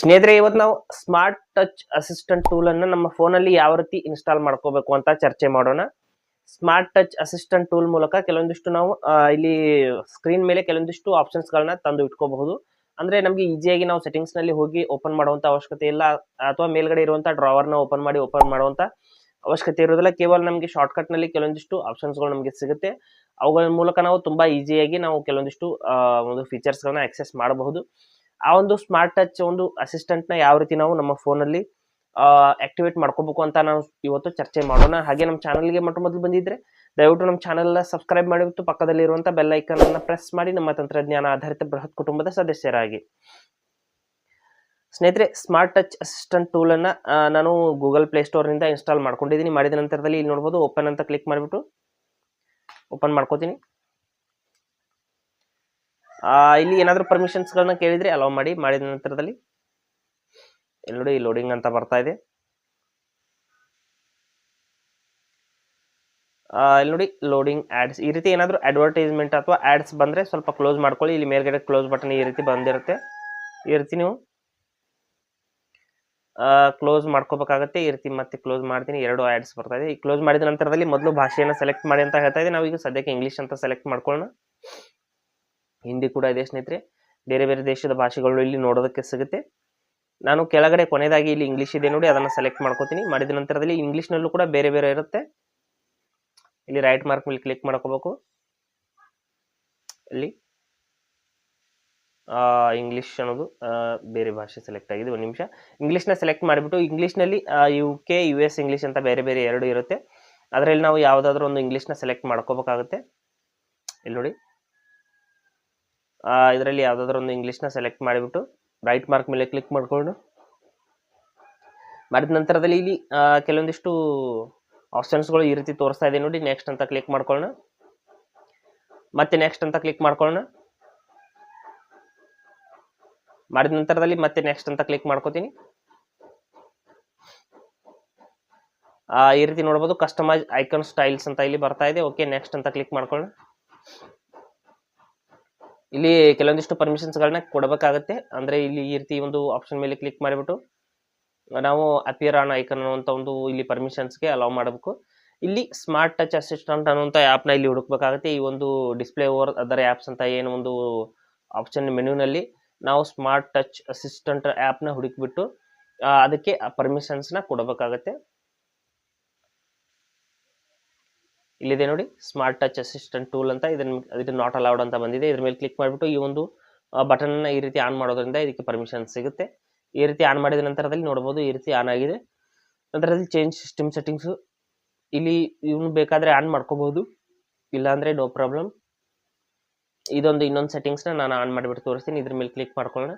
ಸ್ನೇಹಿತರೆ ಇವತ್ತು ನಾವು ಸ್ಮಾರ್ಟ್ ಟಚ್ ಅಸಿಸ್ಟೆಂಟ್ ಟೂಲ್ ಅನ್ನು ನಮ್ಮ ಫೋನಲ್ಲಿ ಯಾವ ರೀತಿ ಇನ್ಸ್ಟಾಲ್ ಮಾಡ್ಕೋಬೇಕು ಅಂತ ಚರ್ಚೆ ಮಾಡೋಣ. ಸ್ಮಾರ್ಟ್ ಟಚ್ ಅಸಿಸ್ಟೆಂಟ್ ಟೂಲ್ ಮೂಲಕ ಕೆಲವೊಂದಿಷ್ಟು ನಾವು ಇಲ್ಲಿ ಸ್ಕ್ರೀನ್ ಮೇಲೆ ಕೆಲವೊಂದಿಷ್ಟು ಆಪ್ಷನ್ಸ್ ಗಳನ್ನ ತಂದು ಇಟ್ಕೋಬಹುದು. ಅಂದ್ರೆ ನಮಗೆ ಈಸಿಯಾಗಿ ನಾವು ಸೆಟ್ಟಿಂಗ್ಸ್ನಲ್ಲಿ ಹೋಗಿ ಓಪನ್ ಮಾಡುವಂತ ಅವಶ್ಯಕತೆ ಇಲ್ಲ, ಅಥವಾ ಮೇಲ್ಗಡೆ ಇರುವಂತ ಡ್ರಾವರ್ನ ಓಪನ್ ಮಾಡಿ ಓಪನ್ ಮಾಡುವಂತ ಅವಶ್ಯಕತೆ ಇರೋದಿಲ್ಲ ಕೇವಲ ನಮಗೆ ಶಾರ್ಟ್ಕಟ್ನಲ್ಲಿ ಕೆಲವೊಂದಿಷ್ಟು ಆಪ್ಷನ್ಸ್ಗಳು ನಮಗೆ ಸಿಗುತ್ತೆ. ಅವುಗಳ ಮೂಲಕ ನಾವು ತುಂಬಾ ಈಸಿಯಾಗಿ ನಾವು ಕೆಲವೊಂದಿಷ್ಟು ಒಂದು ಫೀಚರ್ಸ್ ಗಳನ್ನ ಆಕ್ಸೆಸ್ ಮಾಡಬಹುದು. ಆ ಒಂದು ಸ್ಮಾರ್ಟ್ ಟಚ್ ಒಂದು ಅಸಿಸ್ಟೆಂಟ್ನ ಯಾವ ರೀತಿ ನಾವು ನಮ್ಮ ಫೋನ್ ಅಲ್ಲಿ ಆಕ್ಟಿವೇಟ್ ಮಾಡ್ಕೋಬೇಕು ಅಂತ ನಾವು ಇವತ್ತು ಚರ್ಚೆ ಮಾಡೋಣ. ಹಾಗೆ ನಮ್ಮ ಚಾನಲ್ಗೆ ಮೊಟ್ಟ ಮೊದಲು ಬಂದಿದ್ರೆ, ದಯವಿಟ್ಟು ನಮ್ಮ ಚಾನಲ್ ಸಬ್ಸ್ಕ್ರೈಬ್ ಮಾಡಿಬಿಟ್ಟು ಪಕ್ಕದಲ್ಲಿ ಇರುವಂತ ಬೆಲ್ ಐಕನ್ ಅನ್ನ ಪ್ರೆಸ್ ಮಾಡಿ ನಮ್ಮ ತಂತ್ರಜ್ಞಾನ ಆಧಾರಿತ ಬೃಹತ್ ಕುಟುಂಬದ ಸದಸ್ಯರಾಗಿ. ಸ್ನೇಹಿತರೆ ಸ್ಮಾರ್ಟ್ ಟಚ್ ಅಸಿಸ್ಟೆಂಟ್ ಟೂಲ್ ಅನ್ನ ನಾನು ಗೂಗಲ್ ಪ್ಲೇ ಸ್ಟೋರ್ನಿಂದ ಇನ್ಸ್ಟಾಲ್ ಮಾಡ್ಕೊಂಡಿದ್ದೀನಿ. ಮಾಡಿದ ನಂತರದಲ್ಲಿ ಇಲ್ಲಿ ನೋಡಬಹುದು ಓಪನ್ ಅಂತ ಕ್ಲಿಕ್ ಮಾಡಿಬಿಟ್ಟು ಓಪನ್ ಮಾಡ್ಕೋತೀನಿ. ಇಲ್ಲಿ ಏನಾದರೂ ಪರ್ಮಿಷನ್ಸ್ಗಳನ್ನ ಕೇಳಿದರೆ ಅಲೌ ಮಾಡಿ, ಮಾಡಿದ ನಂತರದಲ್ಲಿ ಇಲ್ಲಿ ನೋಡಿ ಲೋಡಿಂಗ್ ಅಂತ ಬರ್ತಾ ಇದೆ. ಇಲ್ಲಿ ನೋಡಿ ಲೋಡಿಂಗ್ ಆಡ್ಸ್ ಈ ರೀತಿ ಏನಾದರೂ ಅಡ್ವರ್ಟೈಸ್ಮೆಂಟ್ ಅಥವಾ ಆಡ್ಸ್ ಬಂದ್ರೆ ಸ್ವಲ್ಪ ಕ್ಲೋಸ್ ಮಾಡ್ಕೊಳ್ಳಿ. ಇಲ್ಲಿ ಮೇಲ್ಗಡೆ ಕ್ಲೋಸ್ ಬಟನ್ ಈ ರೀತಿ ಬಂದಿರುತ್ತೆ. ಈ ರೀತಿ ನೀವು ಕ್ಲೋಸ್ ಮಾಡ್ಕೋಬೇಕಾಗತ್ತೆ. ಈ ರೀತಿ ಮತ್ತೆ ಕ್ಲೋಸ್ ಮಾಡ್ತೀನಿ. ಎರಡು ಆ್ಯಡ್ಸ್ ಬರ್ತಾ ಇದೆ. ಈ ಕ್ಲೋಸ್ ಮಾಡಿದ ನಂತರದಲ್ಲಿ ಮೊದಲು ಭಾಷೆಯನ್ನು ಸೆಲೆಕ್ಟ್ ಮಾಡಿ ಅಂತ ಹೇಳ್ತಾ ಇದೆ. ನಾವು ಈಗ ಸದ್ಯಕ್ಕೆ ಇಂಗ್ಲಿಷ್ ಅಂತ ಸೆಲೆಕ್ಟ್ ಮಾಡ್ಕೊಳ್ಳೋಣ. ಹಿಂದಿ ಕೂಡ ಇದೆ ಸ್ನೇಹಿತರೆ. ಬೇರೆ ಬೇರೆ ದೇಶದ ಭಾಷೆಗಳು ಇಲ್ಲಿ ನೋಡೋದಕ್ಕೆ ಸಿಗುತ್ತೆ. ನಾನು ಕೆಳಗಡೆ ಕೊನೆಯದಾಗಿ ಇಲ್ಲಿ ಇಂಗ್ಲಿಷ್ ಇದೆ ನೋಡಿ, ಅದನ್ನು ಸೆಲೆಕ್ಟ್ ಮಾಡ್ಕೋತೀನಿ. ಮಾಡಿದ ನಂತರದಲ್ಲಿ ಇಂಗ್ಲೀಷ್ನಲ್ಲೂ ಕೂಡ ಬೇರೆ ಬೇರೆ ಇರುತ್ತೆ. ಇಲ್ಲಿ ರೈಟ್ ಮಾರ್ಕ್ ಮೇಲೆ ಕ್ಲಿಕ್ ಮಾಡ್ಕೋಬೇಕು. ಇಲ್ಲಿ. ಇಂಗ್ಲೀಷ್ ಅನ್ನೋದು ಬೇರೆ ಭಾಷೆ ಸೆಲೆಕ್ಟ್ ಆಗಿದೆ. ಒಂದು ನಿಮಿಷ. ಇಂಗ್ಲೀಷ್ನ ಸೆಲೆಕ್ಟ್ ಮಾಡಿಬಿಟ್ಟು ಇಂಗ್ಲೀಷ್ನಲ್ಲಿ U K U S English ಅಂತ ಬೇರೆ ಬೇರೆ ಎರಡು ಇರುತ್ತೆ. ಅದರಲ್ಲಿ ನಾವು ಯಾವುದಾದ್ರೂ ಒಂದು ಇಂಗ್ಲೀಷ್ನ ಸೆಲೆಕ್ಟ್ ಮಾಡ್ಕೋಬೇಕಾಗುತ್ತೆ. ಇಲ್ಲಿ ನೋಡಿ. ಇದರಲ್ಲಿ ಯಾವುದಾದ್ರೂ ಒಂದು ಇಂಗ್ಲೀಷ್ನ ಸೆಲೆಕ್ಟ್ ಮಾಡಿಬಿಟ್ಟು ರೈಟ್ ಮಾರ್ಕ್ ಮೇಲೆ ಕ್ಲಿಕ್ ಮಾಡಿಕೊಂಡು, ಮಾಡಿದ ನಂತರದಲ್ಲಿ ಇಲ್ಲಿ ಕೆಲವೊಂದಿಷ್ಟು ಆಪ್ಷನ್ಸ್ಗಳು ಈ ರೀತಿ ತೋರಿಸ್ತಾ ಇದೆ ನೋಡಿ. ನೆಕ್ಸ್ಟ್ ಅಂತ ಕ್ಲಿಕ್ ಮಾಡ್ಕೊಳ್ಳೋಣ. ಮತ್ತೆ ನೆಕ್ಸ್ಟ್ ಅಂತ ಕ್ಲಿಕ್ ಮಾಡ್ಕೊಳ್ಳೋಣ. ಮಾಡಿದ ನಂತರದಲ್ಲಿ ಮತ್ತೆ ನೆಕ್ಸ್ಟ್ ಅಂತ ಕ್ಲಿಕ್ ಮಾಡ್ಕೋತೀನಿ. ಈ ರೀತಿ ನೋಡ್ಬೋದು. ಕಸ್ಟಮೈಸ್ ಐಕನ್ ಸ್ಟೈಲ್ಸ್ ಅಂತ ಇಲ್ಲಿ ಬರ್ತಾ ಇದೆ. ಓಕೆ ನೆಕ್ಸ್ಟ್ ಅಂತ ಕ್ಲಿಕ್ ಮಾಡ್ಕೊಳ್ಳೋಣ. ಇಲ್ಲಿ ಕೆಲವೊಂದಿಷ್ಟು ಪರ್ಮಿಷನ್ಸ್ ಗಳನ್ನ ಕೊಡಬೇಕಾಗತ್ತೆ. ಅಂದ್ರೆ ಇಲ್ಲಿ ಈ ರೀತಿ ಒಂದು ಆಪ್ಷನ್ ಮೇಲೆ ಕ್ಲಿಕ್ ಮಾಡಿಬಿಟ್ಟು, ನಾವು ಅಪಿಯರ್ ಆನ್ ಐಕನ್ ಅನ್ನುವಂತ ಒಂದು ಇಲ್ಲಿ ಪರ್ಮಿಷನ್ಸ್ಗೆ ಅಲೌ ಮಾಡಬೇಕು. ಇಲ್ಲಿ ಸ್ಮಾರ್ಟ್ ಟಚ್ ಅಸಿಸ್ಟೆಂಟ್ ಅನ್ನುವಂಥ ಆ್ಯಪ್ನ ಇಲ್ಲಿ ಹುಡುಕ್ಬೇಕಾಗುತ್ತೆ. ಈ ಒಂದು ಡಿಸ್ಪ್ಲೇ ಓವರ್ ಅದರ್ ಆ್ಯಪ್ಸ್ ಅಂತ ಏನು ಒಂದು ಆಪ್ಷನ್ ಮೆನ್ಯೂನಲ್ಲಿ ನಾವು ಸ್ಮಾರ್ಟ್ ಟಚ್ ಅಸಿಸ್ಟೆಂಟ್ ಆ್ಯಪ್ನ ಹುಡುಕ್ಬಿಟ್ಟು ಅದಕ್ಕೆ ಪರ್ಮಿಷನ್ಸ್ನ ಕೊಡಬೇಕಾಗತ್ತೆ. ಇಲ್ಲಿದೆ ನೋಡಿ ಸ್ಮಾರ್ಟ್ ಟಚ್ ಅಸಿಸ್ಟೆಂಟ್ ಟೂಲ್ ಅಂತ ಇದನ್ನ ಇದು ನಾಟ್ ಅಲೌಡ್ ಅಂತ ಬಂದಿದೆ. ಇದ್ರ ಮೇಲೆ ಕ್ಲಿಕ್ ಮಾಡಿಬಿಟ್ಟು ಈ ಒಂದು ಬಟನ್ ಈ ರೀತಿ ಆನ್ ಮಾಡೋದ್ರಿಂದ ಇದಕ್ಕೆ ಪರ್ಮಿಷನ್ ಸಿಗುತ್ತೆ. ಈ ರೀತಿ ಆನ್ ಮಾಡಿದ ನಂತರದಲ್ಲಿ ನೋಡಬಹುದು ಈ ರೀತಿ ಆನ್ ಆಗಿದೆ. ನಂತರದಲ್ಲಿ ಚೇಂಜ್ ಸಿಸ್ಟಮ್ ಸೆಟ್ಟಿಂಗ್ಸ್ ಇಲ್ಲಿ ಇವನು ಬೇಕಾದ್ರೆ ಆನ್ ಮಾಡ್ಕೋಬಹುದು ಇಲ್ಲಾಂದ್ರೆ ನೋ ಪ್ರಾಬ್ಲಮ್ ಇದೊಂದು ಇನ್ನೊಂದು ಸೆಟ್ಟಿಂಗ್ಸ್ನ ನಾನು ಆನ್ ಮಾಡಿಬಿಟ್ಟು ತೋರಿಸ್ತೀನಿ. ಇದ್ರ ಮೇಲೆ ಕ್ಲಿಕ್ ಮಾಡ್ಕೊಳ್ಳೋಣ.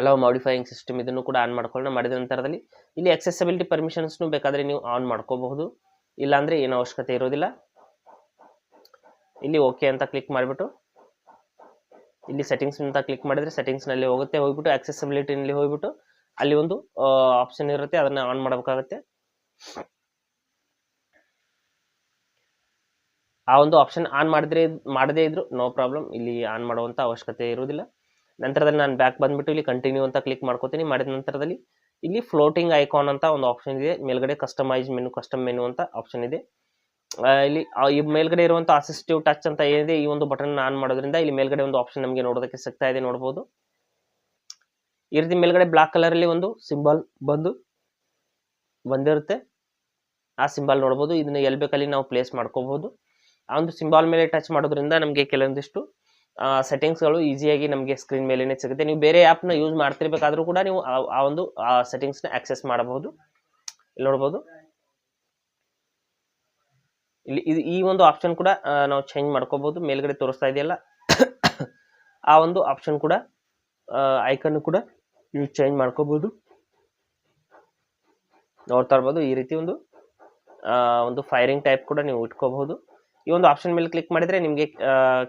ಅಲೋ ಮಾಡಿಫೈಯಿಂಗ್ ಸಿಸ್ಟಮ್ ಇದನ್ನು ಕೂಡ ಆನ್ ಮಾಡ್ಕೊಳ್ಳೋಣ. ಮಾಡಿದ ನಂತರದಲ್ಲಿ ಇಲ್ಲಿ ಅಕ್ಸೆಸಿಬಿಲಿಟಿ ಪರ್ಮಿಷನ್ಸ್ನು ಬೇಕಾದರೆ ನೀವು ಆನ್ ಮಾಡ್ಕೋಬಹುದು. ಇಲ್ಲಾಂದ್ರೆ ಏನು ಅವಶ್ಯಕತೆ ಇರೋದಿಲ್ಲ. ಇಲ್ಲಿ ಓಕೆ ಅಂತ ಕ್ಲಿಕ್ ಮಾಡಿಬಿಟ್ಟು, ಇಲ್ಲಿ ಸೆಟ್ಟಿಂಗ್ಸ್ ಅಂತ ಕ್ಲಿಕ್ ಮಾಡಿದ್ರೆ ಸೆಟ್ಟಿಂಗ್ಸ್ನಲ್ಲಿ ಹೋಗುತ್ತೆ. ಹೋಗ್ಬಿಟ್ಟು ಆಕ್ಸೆಸಿಬಿಲಿಟಿನಲ್ಲಿ ನಲ್ಲಿ ಹೋಗ್ಬಿಟ್ಟು ಅಲ್ಲಿ ಒಂದು ಆಪ್ಷನ್ ಇರುತ್ತೆ. ಅದನ್ನ ಆನ್ ಮಾಡಬೇಕಾಗುತ್ತೆ. ಆ ಒಂದು ಆಪ್ಷನ್ ಆನ್ ಮಾಡಿದ್ರೆ, ಮಾಡದೇ ಇದ್ರು ನೋ ಪ್ರಾಬ್ಲಮ್ ಇಲ್ಲಿ ಆನ್ ಮಾಡುವಂತ ಅವಶ್ಯಕತೆ ಇರುವುದಿಲ್ಲ. ನಂತರದಲ್ಲಿ ನಾನು ಬ್ಯಾಕ್ ಬಂದ್ಬಿಟ್ಟು ಇಲ್ಲಿ ಕಂಟಿನ್ಯೂ ಅಂತ ಕ್ಲಿಕ್ ಮಾಡ್ಕೋತೀನಿ. ಮಾಡಿದ ನಂತರದಲ್ಲಿ ಇಲ್ಲಿ ಫ್ಲೋಟಿಂಗ್ ಐಕಾನ್ ಅಂತ ಒಂದು ಆಪ್ಷನ್ ಇದೆ. ಮೇಲ್ಗಡೆ ಕಸ್ಟಮೈಸ್ ಮೆನು ಕಸ್ಟಮ್ ಮೆನು ಅಂತ ಆಪ್ಷನ್ ಇದೆ. ಇಲ್ಲಿ ಈ ಮೇಲ್ಗಡೆ ಇರುವಂತ ಅಸಿಸ್ಟಿವ್ ಟಚ್ ಅಂತ ಏನಿದೆ, ಈ ಒಂದು ಬಟನ್ ಆನ್ ಮಾಡೋದ್ರಿಂದ ಇಲ್ಲಿ ಮೇಲ್ಗಡೆ ಒಂದು ಆಪ್ಷನ್ ನಮಗೆ ನೋಡೋದಕ್ಕೆ ಸಿಗ್ತಾ ಇದೆ ನೋಡಬಹುದು ಈ ರೀತಿ ಮೇಲ್ಗಡೆ ಬ್ಲಾಕ್ ಕಲರ್ ಅಲ್ಲಿ ಒಂದು ಸಿಂಬಲ್ ಬಂದು ಬಂದಿರುತ್ತೆ. ಆ ಸಿಂಬಲ್ ನೋಡಬಹುದು ಇದನ್ನ ಎಲ್ಲಿ ಬೇಕಲ್ಲಿ ನಾವು ಪ್ಲೇಸ್ ಮಾಡ್ಕೋಬಹುದು ಆ ಒಂದು ಸಿಂಬಲ್ ಮೇಲೆ ಟಚ್ ಮಾಡೋದ್ರಿಂದ ನಮಗೆ ಕೆಲವೊಂದಿಷ್ಟು ಸೆಟ್ಟಿಂಗ್ಸ್ಗಳು ಈಸಿಯಾಗಿ ನಮಗೆ ಸ್ಕ್ರೀನ್ ಮೇಲೇನೆ ಸಿಗುತ್ತೆ. ನೀವು ಬೇರೆ ಆ್ಯಪ್ನ ಯೂಸ್ ಮಾಡ್ತಿರ್ಬೇಕಾದ್ರೂ ಕೂಡ ನೀವು ಆ- ಒಂದು ಸೆಟ್ಟಿಂಗ್ಸ್ನ ಆಕ್ಸೆಸ್ ಮಾಡಬಹುದು. ಇಲ್ಲಿ ನೋಡ್ಬೋದು. ಇಲ್ಲಿ ಇದು ಈ ಒಂದು ಆಪ್ಷನ್ ಕೂಡ ನಾವು ಚೇಂಜ್ ಮಾಡ್ಕೋಬಹುದು ಮೇಲ್ಗಡೆ ತೋರಿಸ್ತಾ ಇದೆಯಲ್ಲ? ಆ ಒಂದು ಆಪ್ಷನ್ ಕೂಡ ಐಕನ್ ಕೂಡ ನೀವು ಚೇಂಜ್ ಮಾಡ್ಕೋಬಹುದು ನೋಡ್ತಾ ಇರ್ಬೋದು. ಈ ರೀತಿ ಒಂದು ಒಂದು ಫೈರಿಂಗ್ ಟೈಪ್ ಕೂಡ ನೀವು ಇಟ್ಕೋಬಹುದು ಈ ಒಂದು ಆಪ್ಷನ್ ಮೇಲೆ ಕ್ಲಿಕ್ ಮಾಡಿದ್ರೆ ನಿಮಗೆ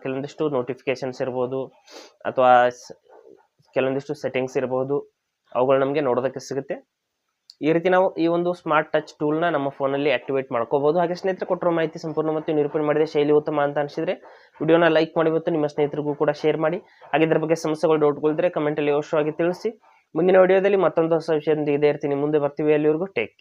ಕೆಲವೊಂದಿಷ್ಟು ನೋಟಿಫಿಕೇಶನ್ಸ್ ಇರ್ಬೋದು, ಅಥವಾ ಕೆಲವೊಂದಿಷ್ಟು ಸೆಟ್ಟಿಂಗ್ಸ್ ಇರಬಹುದು ಅವುಗಳು ನಮಗೆ ನೋಡೋದಕ್ಕೆ ಸಿಗುತ್ತೆ. ಈ ರೀತಿ ನಾವು ಈ ಒಂದು ಸ್ಮಾರ್ಟ್ ಟಚ್ ಟೂಲ್ನ ನಮ್ಮ ಫೋನಲ್ಲಿ ಆಕ್ಟಿವೇಟ್ ಮಾಡ್ಕೋಬಹುದು ಹಾಗೆ ಸ್ನೇಹಿತರು ಕೊಟ್ಟಿರೋ ಮಾಹಿತಿ ಸಂಪೂರ್ಣ ಮತ್ತು ನಿರೂಪಣೆ ಮಾಡಿದ ಶೈಲಿ ಉತ್ತಮ ಅಂತ ಅನಿಸಿದರೆ ವಿಡಿಯೋನ ಲೈಕ್ ಮಾಡಿ ಮತ್ತು ನಿಮ್ಮ ಸ್ನೇಹಿತರಿಗೂ ಕೂಡ ಶೇರ್ ಮಾಡಿ. ಹಾಗೆ ಇದರ ಬಗ್ಗೆ ಸಮಸ್ಯೆಗಳು ಡೌಟ್ಗಳಿದ್ರೆ ಕಮೆಂಟಲ್ಲಿ ಅವಶ್ಯವಾಗಿ ತಿಳಿಸಿ. ಮುಂದಿನ ವಿಡಿಯೋದಲ್ಲಿ ಮತ್ತೊಂದು ಹೊಸ ವಿಷಯದೊಂದಿಗೆ ಇದೇ ಇರ್ತೀನಿ ಮುಂದೆ ಬರ್ತೀವಿ. ಅಲ್ಲಿವರೆಗೂ ಟೇಕ್